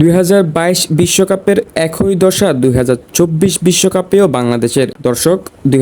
দুই বিশ্বকাপের একই দশা দুই বিশ্বকাপেও বাংলাদেশের। দর্শক, দুই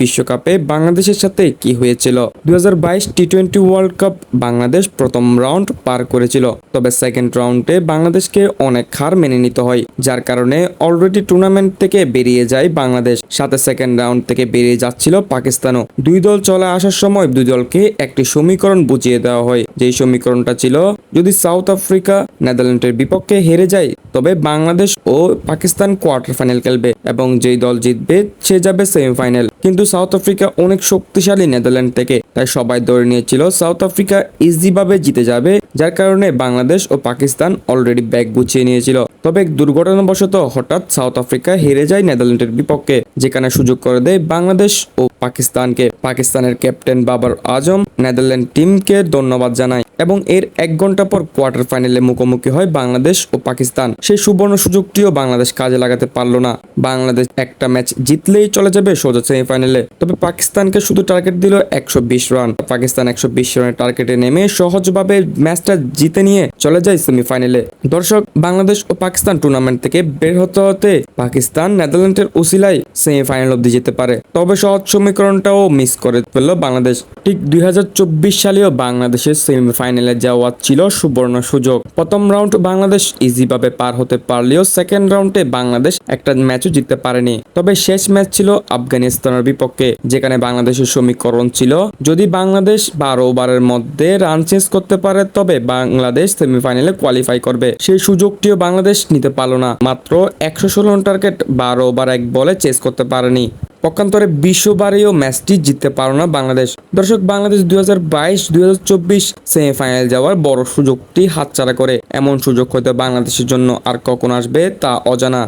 বিশ্বকাপে বাংলাদেশের সাথে কি হয়েছিল? দুই হাজার বাইশ T twenty world cup Bangladesh প্রথম রাউন্ড পার করেছিল। তবে সেকেন্ড রাউন্ডে বাংলাদেশকে অনেক হার মেনে নিতে হয়, যার কারণে অলরেডি টুর্নামেন্ট থেকে বেরিয়ে যায় বাংলাদেশ। সাথে সেকেন্ড রাউন্ড থেকে বেরিয়ে যাচ্ছিল পাকিস্তানও। দুই দল চলে আসার সময় দুই দলকে একটি সমীকরণ বুঝিয়ে দেওয়া হয়। যেই সমীকরণটা ছিল, যদি সাউথ আফ্রিকা নেদারল্যান্ডের বিপক্ষে হেরে যায়, তবে বাংলাদেশ ও পাকিস্তান কোয়ার্টার ফাইনাল খেলবে এবং যেই দল জিতবে সে যাবে সেমিফাইনাল। কিন্তু সাউথ আফ্রিকা অনেক শক্তিশালী নেদারল্যান্ড থেকে, তাই সবাই ধরে নিয়েছিল সাউথ আফ্রিকা ইজিভাবে জিতে যাবে, যার কারণে বাংলাদেশ ও পাকিস্তান অলরেডি ব্যাগ গুছিয়ে নিয়েছিল। তবে দুর্ঘটনাবশত হঠাৎ সাউথ আফ্রিকা হেরে যায় নেদারল্যান্ডের বিপক্ষে, যেখানে সুযোগ করে দেয় বাংলাদেশ ও পাকিস্তানকে। পাকিস্তানের ক্যাপ্টেন বাবর আজম নেদারল্যান্ড টিমকে ধন্যবাদ জানায়। এবং এর এক ঘণ্টা পর কোয়ার্টার ফাইনালে মুখোমুখি হয় বাংলাদেশ ও পাকিস্তান। সেই সুবর্ণ সুযোগটিও বাংলাদেশ কাজে লাগাতে পারল না। বাংলাদেশ একটা ম্যাচ জিতলেই চলে যাবে সোজা সেমিফাইনালে। তবে পাকিস্তানকে শুধু টার্গেট দিল একশো বিশ রান। পাকিস্তান একশো বিশ রানের টার্গেটে নেমে সহজভাবে ম্যাচটা জিতে নিয়ে চলে যায় সেমিফাইনালে। দর্শক, বাংলাদেশ ও পাকিস্তান টুর্নামেন্ট থেকে বের হতে হতে পাকিস্তান নেদারল্যান্ডের উসিলায় সেমিফাইনাল অব্দি যেতে পারে। তবে সহজ সমীকরণটাও মিস করে ফেলল বাংলাদেশ। ঠিক দুই হাজার চব্বিশ সালেও বাংলাদেশের সেমিফাইনালে যাওয়া ছিল সুবর্ণ সুযোগ। প্রথম রাউন্ড বাংলাদেশ ইজিভাবে পার হতে পারলেও সেকেন্ড রাউন্ডে বাংলাদেশ একটা ম্যাচও জিততে পারেনি। তবে শেষ ম্যাচ ছিল আফগানিস্তানের বিপক্ষে, যেখানে বাংলাদেশের সমীকরণ ছিল, যদি বাংলাদেশ বারো ওভারের মধ্যে রান চেঞ্জ করতে পারে, তবে বাংলাদেশ সেমিফাইনালে কোয়ালিফাই করবে। সেই সুযোগটিও বাংলাদেশ নিতে পারল না, মাত্র একশো ষোলো টার্গেট বারো ওভার এক বলে চেস করতে পারেনি। পক্ষান্তরে বিশ্ববারেও ম্যাচটি জিততে পারো না বাংলাদেশ। দর্শক, বাংলাদেশ দুই হাজার বাইশ, দুই হাজার চব্বিশ সেমিফাইনাল যাওয়ার বড় সুযোগটি হাতছাড়া করে। এমন সুযোগ হয়তো বাংলাদেশের জন্য আর কখন আসবে তা অজানা।